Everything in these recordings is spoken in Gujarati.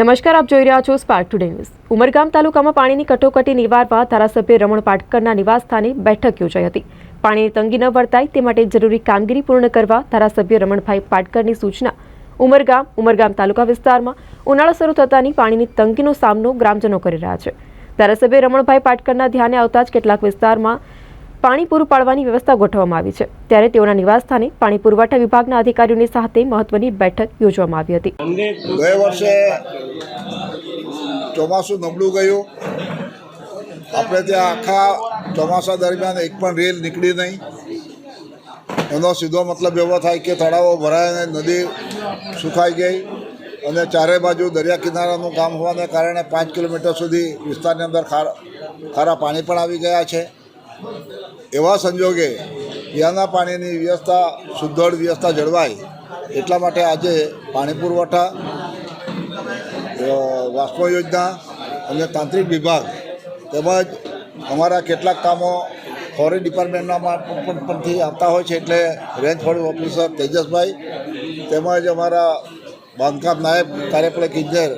નમસ્કાર, આપ જોઈ રહ્યા છો સ્પાર્ક ટુડે ન્યૂઝ ઉમરગામ તાલુકામાં પાણીની કટોકટી નિવારવા ધારાસભ્ય રમણ પાટકરના નિવાસસ્થાને બેઠક યોજાઈ હતી. પાણીની તંગી ન વર્તાય તે માટે જરૂરી કામગીરી પૂર્ણ કરવા ધારાસભ્ય રમણભાઈ પાટકરની સૂચના. ઉમરગામ ઉમરગામ તાલુકા વિસ્તારમાં ઉનાળો શરૂ થતાની પાણીની તંગીનો સામનો ગ્રામજનો કરી રહ્યા છે. ધારાસભ્ય રમણભાઈ પાટકરના ધ્યાને આવતા જ કેટલાક વિસ્તારમાં પાણી પૂરું પાડવાની વ્યવસ્થા ગોઠવવામાં આવી છે. ત્યારે તેઓના નિવાસસ્થાને પાણી પુરવઠા વિભાગના અધિકારીઓની સાથે મહત્વની બેઠક યોજવામાં આવી હતી. ગયા વર્ષે ચોમાસું નબળું ગયું. આપણે ત્યાં આખા ચોમાસા દરમિયાન એક પણ રેલ નીકળી નહીં. એનો સીધો મતલબ એવો થાય કે તળાવો ભરાય અને નદી સુકાઈ ગઈ અને ચારે બાજુ દરિયા કિનારાનું કામ હોવાને કારણે પાંચ કિલોમીટર સુધી વિસ્તારની અંદર ખારા ખારા પાણી પણ આવી ગયા છે. એવા સંજોગે પીવાના પાણીની વ્યવસ્થા સુદ્ધળ વ્યવસ્થા જળવાય એટલા માટે આજે પાણી પુરવઠા વાસ્પો યોજના અને તાંત્રિક વિભાગ તેમજ અમારા કેટલાક કામો ફોરેન ડિપાર્ટમેન્ટના પરથી આવતા હોય છે એટલે રેન્જ ફોરેસ્ટ ઓફિસર તેજસભાઈ તેમજ અમારા બાંધકામ નાયબ કાર્યપાલક ઇજનેર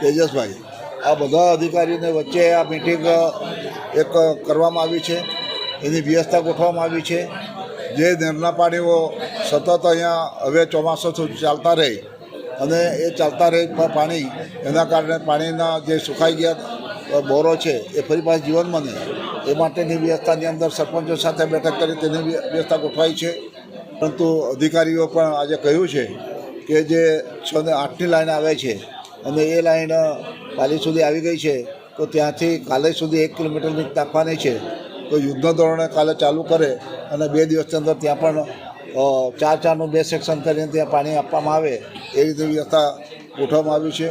તેજસભાઈ. આ બધા અધિકારીઓને વચ્ચે આ મિટિંગ એક કરવામાં આવી છે. એની વ્યવસ્થા ગોઠવવામાં આવી છે. જે નહેરના પાણીઓ સતત અહીંયા હવે ચોમાસા સુધી ચાલતા રહે અને એ ચાલતા રહે પાણી, એના કારણે પાણીના જે સુકાઈ ગયા બોરો છે, એ ફરી પાછું જીવન બને. એ માટેની વ્યવસ્થાની અંદર સરપંચો સાથે બેઠક કરી તેની વ્યવસ્થા ગોઠવાઈ છે. પરંતુ અધિકારીઓ પણ આજે કહ્યું છે કે જે છ ને આઠની લાઈન આવે છે અને એ લાઈન પાલી સુધી આવી ગઈ છે, તો ત્યાંથી કાલે સુધી એક કિલોમીટરની નાખવાની છે. તો યુદ્ધના ધોરણે કાલે ચાલુ કરે અને બે દિવસની અંદર ત્યાં પણ ચાર ચારનું બે સેક્શન કરીને ત્યાં પાણી આપવામાં આવે, એ રીતે વ્યવસ્થા ગોઠવવામાં આવી છે.